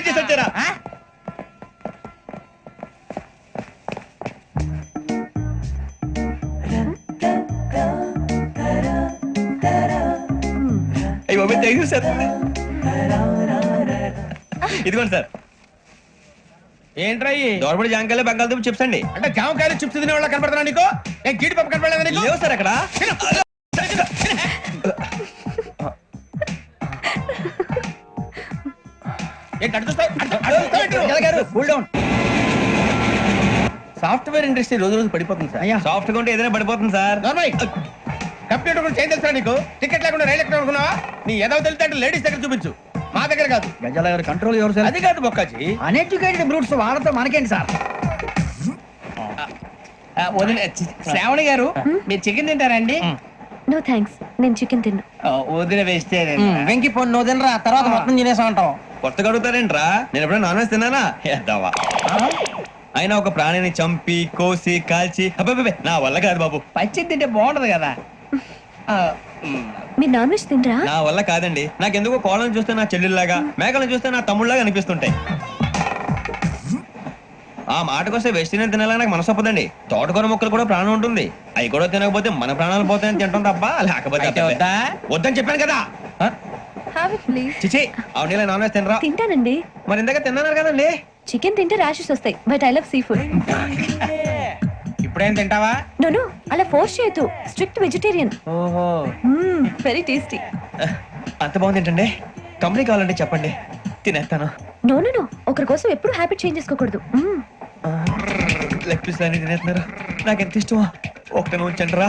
Comedy చేసి వచ్చారా? అయ్యో థ్యాంక్ యూ సార్ ఇదిగోండి సార్. ఏంట్రా ఇయి? దోరబడి జాంకాయలు బంగాళదుంప చిప్స్ అండి. అంటే జామకాయలు చిప్స్ తినే వాళ్ళ కనపడుతున్నా నీకు? ఏం గీడి పప్పు కనపడలేదా లేవు సార్ అక్కడ. సాఫ్ట్వేర్ ఇండస్ట్రీ రోజు రోజు పడిపోతుంది సార్. సాఫ్ట్గా ఉంటే ఏదైనా పడిపోతుంది సార్. కంప్యూటర్ గురించి ఏం తెలుసా నీకు? టికెట్ లేకుండా రైలు ఎక్కడ అనుకున్నావా? నీ ఏదో తెలితే అంటే లేడీస్ దగ్గర చూపించు. మా దగ్గర కాదు. గజాల గారు కంట్రోల్ ఎవరు సార్? అది కాదు బొక్కాజీ. అన్ఎడ్యుకేటెడ్ బ్రూట్స్ వాళ్ళతో మనకేంటి సార్? వదిన శ్రావణి గారు మీరు చికెన్ తింటారండి? నో థ్యాంక్స్ నేను చికెన్ తిన్నా. వదిన వేస్తే వెంకి పొన్ను నువ్వు తినరా తర్వాత మొత్తం తినేసా ఉంటాం కొత్తగా అడుగుతారేంట్రా? నేను ఎప్పుడైనా నాన్ వెజ్ తిన్నానా? ఎద్దావా అయినా ఒక ప్రాణిని చంపి కోసి కాల్చి నా వల్ల కాదు బాబు. పచ్చి తింటే బాగుంటది కదా. ఆ, మ్, మీరు నాన్ వెజ్ తినరా నా వల్ల కాదండి. నాకెందుకో కోళ్ళని చూస్తే నా చెల్లెల్లాగా మేకలను చూస్తే నా తమ్ముళ్ళలాగా అనిపిస్తుంటాయి. ఆ మాటకొస్తే వెస్టిరియన్ తినాలని నాకు మనసు ఒప్పదండి. తోటకూర మొక్కలు కూడా ప్రాణం ఉంటుంది. అవి కూడా తినకపోతే మన ప్రాణాలు పోతాయని తింటాం తప్ప లేకపోతే అయితే అబ్బబ్బే. వద్దా? వద్దని చెప్పాను కదా. ఇట్ ప్లీజ్ చిచి అవునీ నాన్ వెజ్ తినరా? తింటానండి. మరి ఇందాక తిన్నాను కదండి? చికెన్ తింటే ర్యాషెస్ వస్తాయి but I love sea food ఇప్పుడేం తింటావా? నో నో అలా ఫోర్స్ చేయొద్దు. స్ట్రిక్ట్ వెజిటేరియన్ ఓహో. వెరీ టేస్టీ అంత బాగుంది ఏంటండి? కంపెనీ కావాలంటే చెప్పండి. తినేస్తాను. నో నో నో ఒకరి కోసం ఎప్పుడు హ్యాబిట్ చేంజ్ చేసుకోకూడదు. లెగ్ పీస్ అన్ని తినేస్తున్నారు. నాకు ఎంత ఇష్టమా ఒకటే ఉంచండి రా.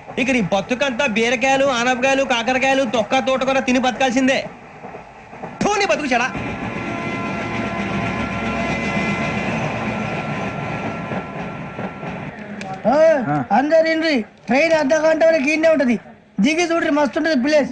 ఇక నీ బతుకంతా బీరకాయలు ఆనపకాయలు కాకరకాయలు తొక్క తోట కూడా తిని బతకాల్సిందే. థూ, నీ బతుకు చెడా. అందరు ఇండ్రి ట్రైన్ అర్ధ గంట వరకు ఇన్నే ఉంటది. దిగి చూడ్రి మస్తు ఉంటది ప్లేస్.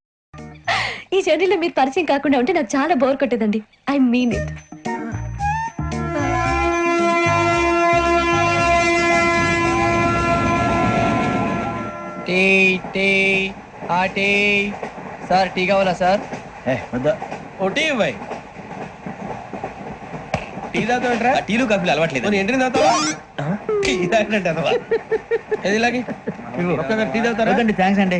ఈ జర్నీలో మీరు పరిచయం కాకుండా ఉంటే నాకు చాలా bore కొట్టేదండి. I mean it tea tea ఆ టీ. సార్ టీ కావాలా సార్? ఒకటి ఇవ్వాయి టీ తాగుతావేంట్రా? ఆ టీలు కాఫీలు అలవాట్లేదు. నేను ఎంట్రీ తాగుతావా? టీ తాగినట్టు అదవా ఏది ఇలాగి? ఒక్కసారి టీ తాగుతారా? థ్యాంక్స్ అండి?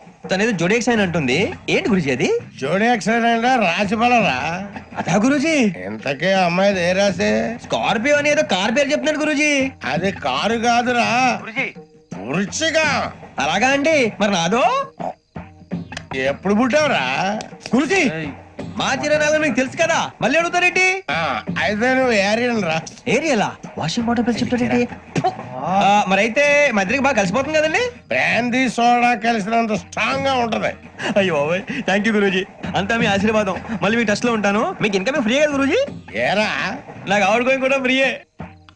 తనేదో జోడేక్స్ అని అంటుంది. ఏంటి గురుజీ అది? జోడి యాక్సిడెంట్ రాసి రా అదా గురుజీ? ఇంతకీ అమ్మాయి ఏ రాసి? స్కార్పియో అని ఏదో కార్ పేరు చెప్తున్నాడు గురుజీ. అది కారు కాదురా. వృచ్చిగా అలాగా అండి. మరి నాదో? ఎప్పుడు పుట్టావురా? గురుజీ. మా చిరనాలు మీకు తెలుసు కదా. మళ్ళీ అడుగుతారేంటి అయితే నువ్వు ఏరియన్ రా. ఏరియలా? వాషింగ్ వాటర్ పేరు చెప్తాడేంటి మరైతే మధ్యకి బాగా కలిసిపోతుంది కదండి? బ్రాందీ సోడా కలిసినంత స్ట్రాంగ్గా ఉంటది. అయ్యో థ్యాంక్ యూ గురూజీ. అంతా మీ ఆశీర్వాదం. మళ్ళీ మీ టచ్లో ఉంటాను. మీకు ఇన్కమ్ ఫ్రీ కదా గురూజీ? ఏరా? నాకు ఆవిడ కూడా ఫ్రీయే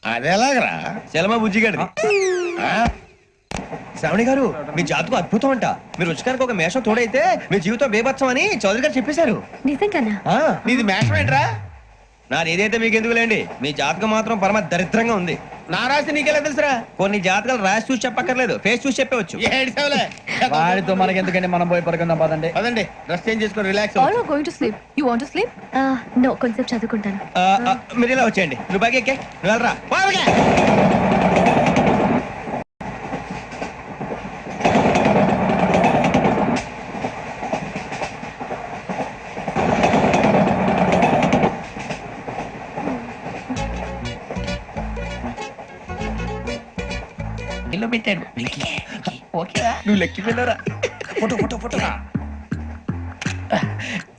అదెలాగరా? చలమా బుజ్జి గారిది. ఆ? శ్రావణి గారు మీ జాతకు అద్భుతం అంట. మీరు రుచికానికి ఒక మేషం తోడైతే మీ జీవితం బేబత్సం అని చౌదరి గారు చెప్పేశారు. నిజంగానా? ఆ, నీది మేషం ఏంట్రా? నాది ఏదైతే మీకు ఎందుకు లేండి మీ జాతకం మాత్రం పరమ దరిద్రంగా ఉంది. నా రాసి నీకెలా తెలుసురా? కొన్ని జాతకాలు రాసి చూసి చెప్పక్కర్లేదు. ఫేస్ చూసి చెప్పవచ్చు. ఏడ్చావులే వాడితో మనకి ఎందుకండి మనం పోయి పడుకుందాం పదండి. పదండి. డ్రెస్ చేంజ్ చేసుకొని relax All are going to sleep. You want to sleep? No కొంచెం చదువుకుంటాను. ఆ, ఆ, మీరు ఇలా వచ్చేయండి. నువ్వు బాగా ఎక్కే. నువ్వు వెళ్ళరా. బాగా ఇల్లు పెట్టాడు నువ్వు లెక్కి వెళ్ళరా? Photo photo photo.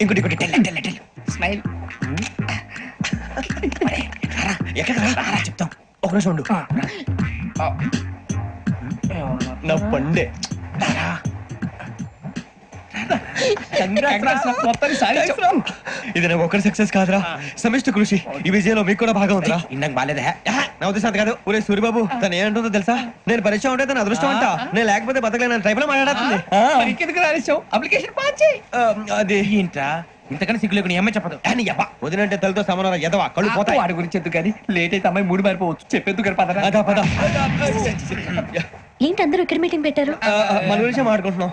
ఇంకోటి ఇంకోటి టెల్ టెల్ టెల్. స్మైల్. ఎక్కడ చెప్తాం. ఒక నిమిషం ఉండు. నా పండే. ఇది నాకు ఒక్కరి సక్సెస్ కాదురా. సమిష్టి కృషి. ఈ విజయంలో మీకు కూడా భాగం ఉందిరా. ఇందాక బాగాలేదా. నా ఉద్దేశం కాదు. ఒరే సూర్యబాబు తను ఏమంటుందో తెలుసా? నేను పరిచయం ఉంటే తన అదృష్టం అంట. నేను లేకపోతే బతకలేను ట్రైబ్లో మాట్లాడుతుంది. అప్లికేషన్ అది. ఏంట్రా? ఇంతకన్నా సిగ్గు లేకుండా ఏమై చెప్పదు. అని యబ్బా వదినంటే తలతో సమానం ఎదవా కళ్ళు పోతాయి. వాడి గురించి ఎందుకు కానీ? లేట్ అయితే అమ్మాయి మూడు మారిపోవచ్చు. చెప్పేందుకు పద. ఏంటి అందరూ ఇక్కడ మీటింగ్ పెట్టారు? మన గురించి మాట్లాడుకుంటున్నాం.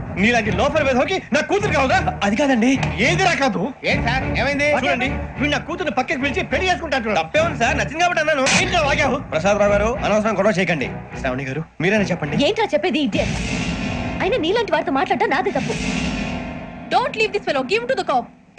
నీలాంటి లోపల వేధోకి నా కూతురు కావదా అది కాదండి. ఏది రా కాదు? ఏంటి సార్? ఏమైంది? చూడండి. వీడు నా కూతురు పక్కకి పిలిచి పెళ్ళి చేసుకుంటాడు. తప్పే ఉంది సార్? నచ్చింది కాబట్టి అన్నాను. ఏంటో వాగావు ప్రసాద్ రావు గారు అనవసరం గొడవ చేయకండి. శ్రావణి గారు మీరైనా చెప్పండి. ఏంట్రా చెప్పేది ఇడియట్ అయినా నీలాంటి వారితో మాట్లాడటం నాదే తప్పు. Leave this fellow. Give him to the cop.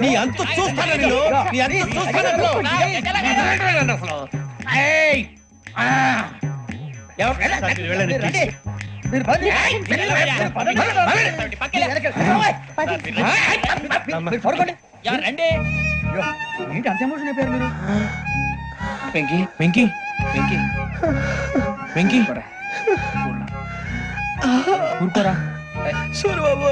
నీ అంతు చూస్తాను నేను? నీ అంతు చూస్తాను అసలు. ఆ, ఏంటి అంత ఎమోషన్ అయిపోయారు మీరు? వెంకీ వెంకీ వెంకీ. వెంకీ. ఊరుకోరా సూరి బాబు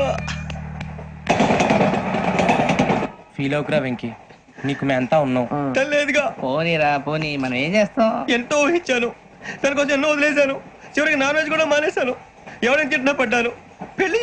ఫీల్ అవుకురా వెంకీ. నీకు మేమంతా ఉన్నాం. తెలియదుగా పోనీరా పోనీ మనం ఏం చేస్తాం? ఎంతో ఊహించాను. దానికోసం ఎన్నో వదిలేశాను. చివరికి నాన్ వెజ్ కూడా మానేశాను. ఎవరైనా తిట్టినా పడ్డాను. పెళ్ళి